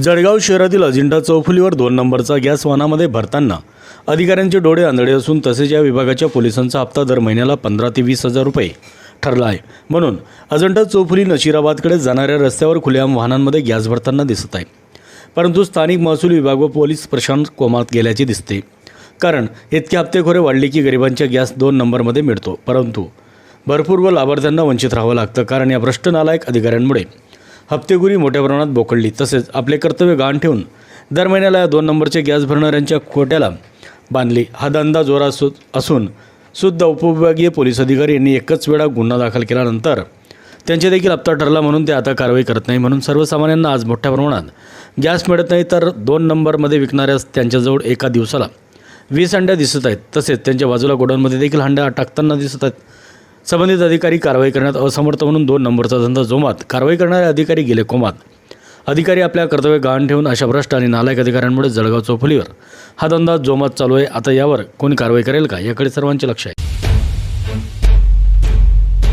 जळगाव शहरातील अजिंठा चौफुलीवर दोन नंबरचा गॅस वाहनामध्ये भरताना अधिकाऱ्यांचे डोळे आंधळे असून तसेच या विभागाच्या पोलिसांचा हप्ता दर महिन्याला पंधरा ते वीस हजार रुपये ठरला आहे. म्हणून अजिंठा चौफुली नशिराबादकडे जाणाऱ्या रस्त्यावर खुलेआम वाहनांमध्ये गॅस भरताना दिसत आहे. परंतु स्थानिक महसूल विभाग व पोलीस प्रशांत कोमात गेल्याचे दिसते. कारण इतके हप्तेखोरे वाढले की गरिबांच्या गॅस दोन नंबरमध्ये मिळतो. परंतु भरपूर व लाभार्थ्यांना वंचित राहावं लागतं. कारण या भ्रष्ट नालायक अधिकाऱ्यांमुळे हप्तेगुरी मोठ्या प्रमाणात बोकडली तसेच आपले कर्तव्य गहाण ठेवून दर महिन्याला या दोन नंबरचे गॅस भरणाऱ्यांच्या खोट्याला बांधली. हा धंदा जोरात सु असून सुद्धा उपविभागीय पोलीस अधिकारी यांनी एकच वेळा गुन्हा दाखल केल्यानंतर त्यांचे देखील हप्ता ठरला म्हणून ते आता कारवाई करत नाही म्हणून सर्वसामान्यांना आज मोठ्या प्रमाणात गॅस मिळत नाही तर दोन नंबरमध्ये विकणाऱ्या त्यांच्याजवळ एका दिवसाला वीस अंड्या दिसत आहेत. तसेच त्यांच्या बाजूला गोडाऊनमध्ये देखील हंड्या टाकताना दिसत आहेत. संबंधित अधिकारी कारवाई करण्यात असमर्थ म्हणून दोन नंबरचा धंदा जोमात कारवाई करणारे अधिकारी गेले कोमात. अधिकारी आपल्या कर्तव्य गहाण ठेवून अशा भ्रष्ट आणि नालायक अधिकाऱ्यांमुळे जळगाव चौफुलीवर. हा धंदा जोमात चालू आहे. आता यावर कोणी कारवाई करेल का? याकडे सर्वांचे लक्ष आहे.